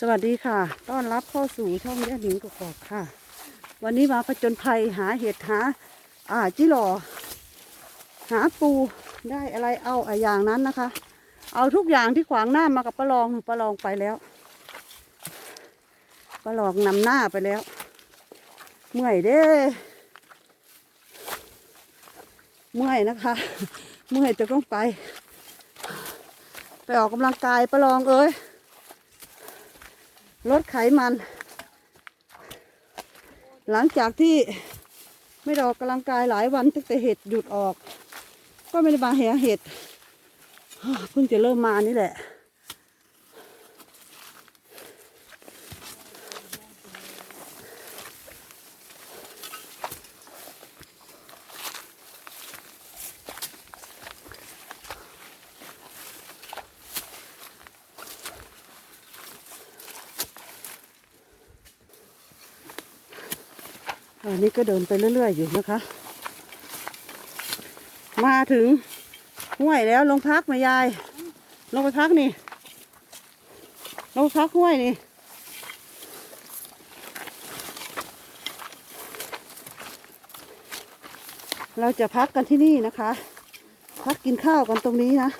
สวัสดีค่ะ ต้อนรับเข้าสู่ช่องแย่หนิงกอกค่ะ วันนี้มาผจญภัยหาเห็ดหาอ่าจิหลอหาปูได้อะไรเอาอะอย่างนั้นนะคะ เอาทุกอย่างที่ขวางหน้ามากับปลาลองปลาลองไปแล้วปลาลองนำหน้าไปแล้ว เมื่อยเด้ เมื่อยนะคะ เมื่อยจะต้องไป ไปออกกำลังกายปลาลองเอ้ย ลดไขมัน หลังจากที่ไม่ได้ออกกำลังกายหลายวันตั้งแต่เห็ดหยุดออก ก็ไม่ได้มาแห่เห็ดเพิ่งจะเริ่มมานี่แหละ อันนี้ก็เดินไปเรื่อย ๆ อยู่นะคะ มาถึงห้วยแล้วลงพักมายาย ลงไปพักนี่ ลงพักห้วยนี่ เราจะพักกันที่นี่นะคะ พักกินข้าวกันตรงนี้นะ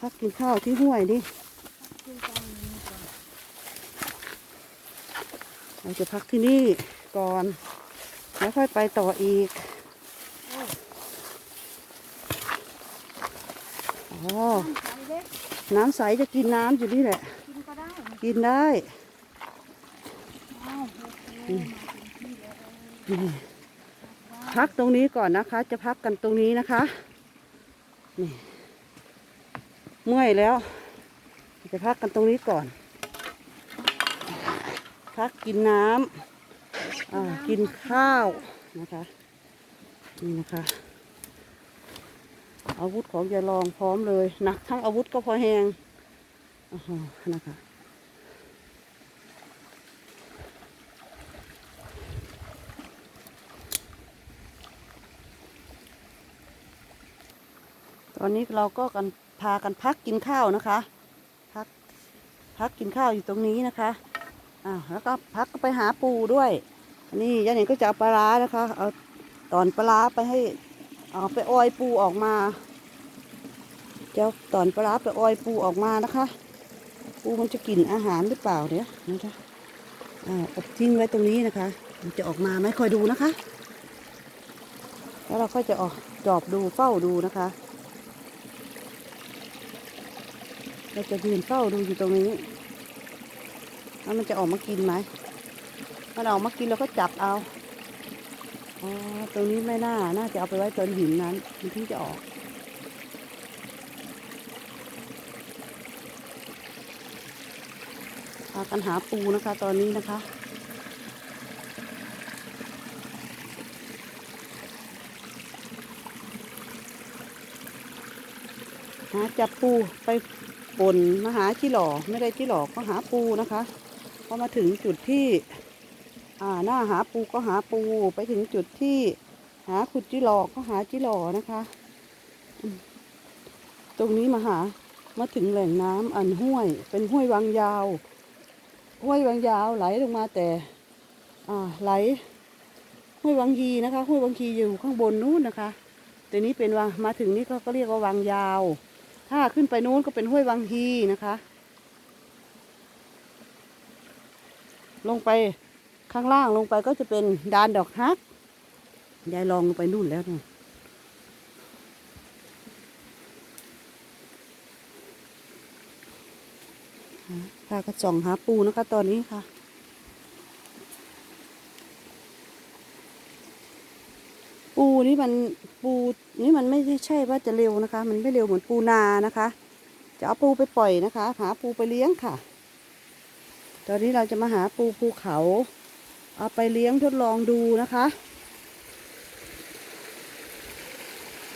พักกินข้าวที่ห้วยนี่ เราจะพักที่นี่ก่อน แล้วค่อยไปต่ออีกอ๋อน้ำใสจะกินน้ำอยู่นี่แหละ กินก็ได้ กินได้พักตรงนี้ก่อนนะคะ จะพักกันตรงนี้นะคะนี่เมื่อยแล้ว จะพักกันตรงนี้ก่อน พักกินน้ำอ่ากินข้าวนะคะนี่นะคะ อาวุธของยายรองพร้อมเลยหนักทั้งอาวุธก็พอแหงอ้โหนะคะตอนนี้เราก็กันพากันพักกินข้าวนะคะ พักพักกินข้าวอยู่ตรงนี้นะคะ อ่าแล้วก็พักก็ไปหาปูด้วยนนี้ยายหนิงก็จะเอาปลาร้านะคะ เอาตอนปลาร้าไปให้เอาไปออยปูออกมาจะเอาตอนปลาร้าไปออยปูออกมานะคะ ปูมันจะกินอาหารหรือเปล่าเนี่ยนะคะอ่าอบทิ้งไว้ตรงนี้นะคะ มันจะออกมาไหมคอยดูนะคะ แล้วเราก็จะออกจอบดูเฝ้าดูนะคะ เราจะยืนเฝ้าดูอยู่ตรงนี้ แล้วมันจะออกมากินไหมมันออกมากินเราก็จับเอาอ๋อตรงนี้ไม่น่า น่าจะเอาไปไว้ตอนหินนั้น มันถึงจะออก พากันหาปูนะคะ ตอนนี้นะคะหาจับปูไปป่นมาหาที่หล่อไม่ได้ที่หล่อก็หาปูนะคะ พอมาถึงจุดที่อ่าหน้าหาปูก็หาปูไปถึงจุดที่หาขุดจิหลอกก็หาจิหลอนะคะ ตรงนี้มาหามาถึงแหล่งน้ำอันห้วย เป็นห้วยวังยาว ห้วยวังยาวไหลลงมาแต่ไหลห้วยวังฮีนะคะห้วยวังฮีอยู่ข้างบนนู้นนะคะแต่นี้เป็นวังมาถึงนี่ก็ก็เรียกว่าวังยาว ถ้าขึ้นไปนู้นก็เป็นห้วยวังฮีนะคะ ลงไปข้างล่างลงไปก็จะเป็นดานดอกฮักยายลองลงไปนู่นแล้วนะพากระจ่องหาปูนะคะตอนนี้ค่ะ ปูนี่มันปูนี่มันไม่ใช่ว่าจะเร็วนะคะ มันไม่เร็วเหมือนปูนานะคะ จะเอาปูไปปล่อยนะคะ หาปูไปเลี้ยงค่ะ ตอนนี้เราจะมาหาปูภูเขา เอาไปเลี้ยงทดลองดูนะคะ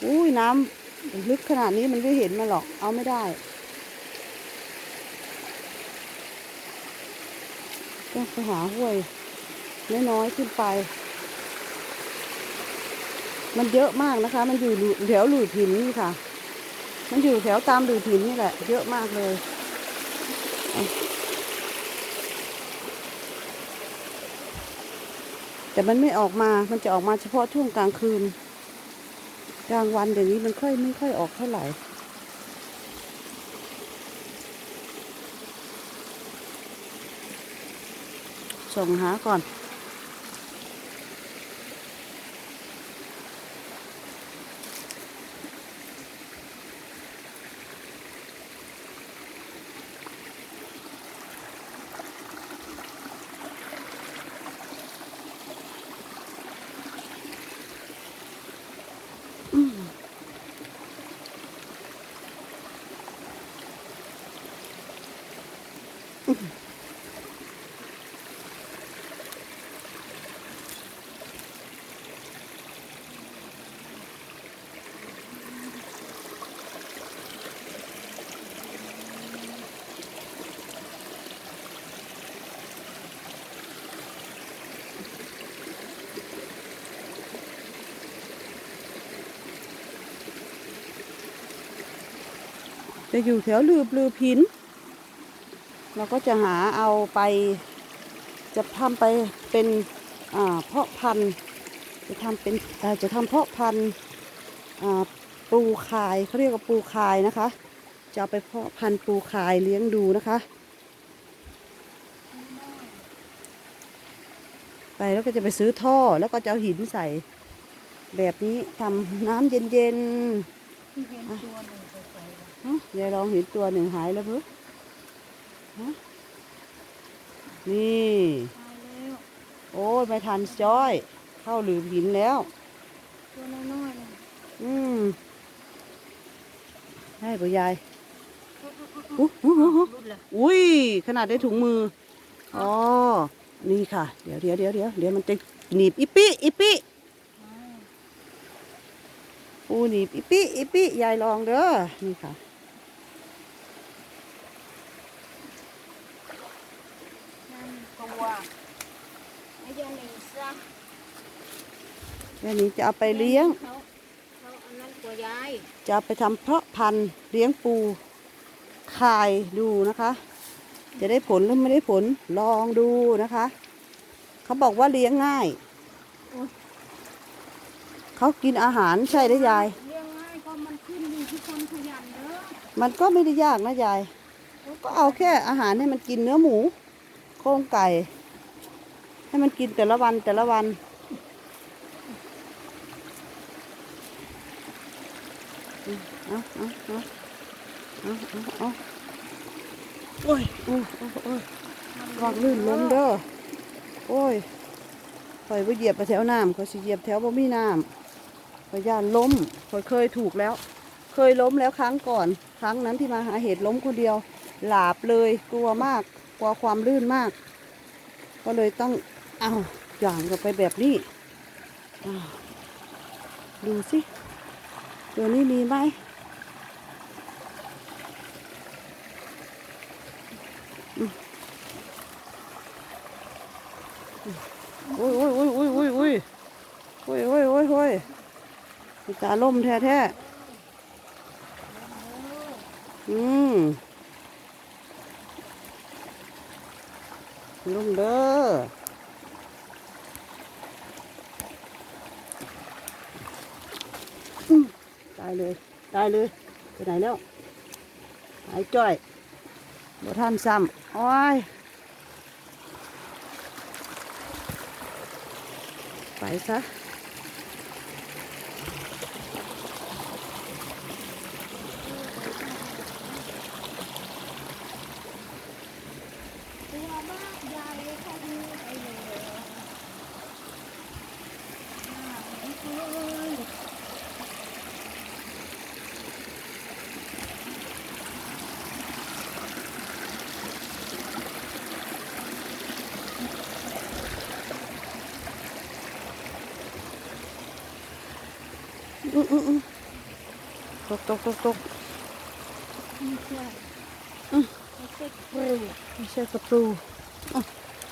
อุ้ยน้ำลึกขนาดนี้มันไม่เห็นมันหรอก เอาไม่ได้ต้องไปหาห้วยน้อยๆขึ้นไป มันเยอะมากนะคะ มันอยู่แถวหลืบหินนี่ค่ะ มันอยู่แถวตามหลืบหินนี่แหละ เยอะมากเลย แต่มันไม่ออกมา มันจะออกมาเฉพาะช่วงกลางคืน กลางวันเดี๋ยวนี้มันค่อยไม่ค่อยออกเท่าไหร่ ส่งหาก่อน จะอยู่แถวลืบลือพินเราก็จะหาเอาไป จะทำไปเป็นอ่าเพาะพันธุ์ จะทำเป็นอ่จะทำเพาะพันธุ์อ่าปูคายเขาเรียกว่าปูคายนะคะ จะเอาไปเพาะพันธุ์ปูคายเลี้ยงดูนะคะ ไปแล้วก็จะไปซื้อท่อแล้วก็จะเอาหินใส่ แบบนี้ทำน้ำเย็นๆ ยายลองเห็นตัวหนึ่งหายแล้วเพื่อนี่ โอ้ยไม่ทันจ้อย เข้าหลืมหินแล้ว ตัวน้อยๆอืมได้ป่ยายอุ้ย ขนาดได้ถุงมือ อ๋อ นี่ค่ะ เดี๋ยวเดี๋ยวเดี๋ยวเดี๋ยวเดี๋ยวมันจะหนีบอีปิอีปิ ปูหนีบอีปิอีปิยายลองเด้อนี่ค่ะนั่นตัวไอ้ยาหนิงซะแม่นี้จะเอาไปเลี้ยง เขาเขาอันนั้นตัวยายจะเอาไปทำเพาะพันธุ์เลี้ยงปูคายดูนะคะ จะได้ผลหรือไม่ได้ผลลองดูนะคะ เขาบอกว่าเลี้ยงง่าย เขากินอาหารใช่ได้อยาย เลี้ยงง่ายก็มันขึ้นอยู่ที่คนขยันเด้อมันก็ไม่ได้ยากนะยาย ก็เอาแค่อาหารให้มันกินเนื้อหมู โครงไก่ ให้มันกินแต่ละวันแต่ละวัน เอาเอาเอาเอาเอาเอาโอ้ยโอ้ยโอ้ยโอ้ยวางลื่นล้มเด้อ โอ้ยข่อยไปเหยียบไปแถวน้ำข่อยสิเหยียบแถวบ่มีน้ำ ข่อยานล้มข่อยเคยถูกแล้ว เคยล้มแล้วครั้งก่อน ครั้งนั้นที่มาหาเหตุล้มคนเดียว หลาบเลยกลัวมาก กลัวความลื่นมาก ก็เลยต้องเอาอย่างกับไปแบบนี้ดูสิตัวนี้มีไหมโอ้ยโอ้ยโอ้ยโอ้ยโอ้ยโอ้ยโอ้ยโอ้ยโอ้ย ตาล่มแท้แท้ๆอืมล่มเด้ออืมตายเลย ตายเลย ไปไหนแล้วหายจ้อยบ่ท่านซ้ำโอ้ยไปซะ ừ. Tốt, tốt, tốt, tốt. Mình sẽ tập tù. Ôi,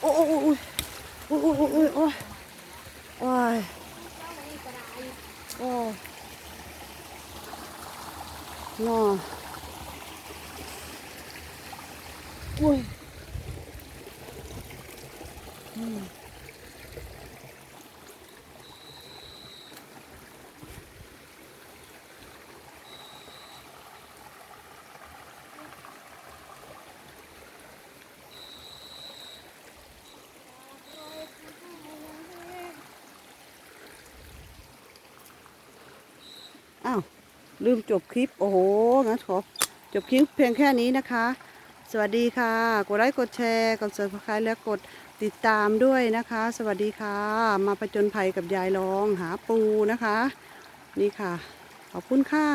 ôi, ôi, ôi, ôi, ôi, ôi, ôi. Ôi. Ôi. Nó. Ôi. อ้าวลืมจบคลิป โอ้โห งั้นขอจบคลิปเพียงแค่นี้นะคะ สวัสดีค่ะ กดไลค์กดแชร์กด subscribe และกดติดตามด้วยนะคะ สวัสดีค่ะ มาประจนภัยกับยายรองหาปูนะคะ นี่ค่ะ ขอบคุณค่ะ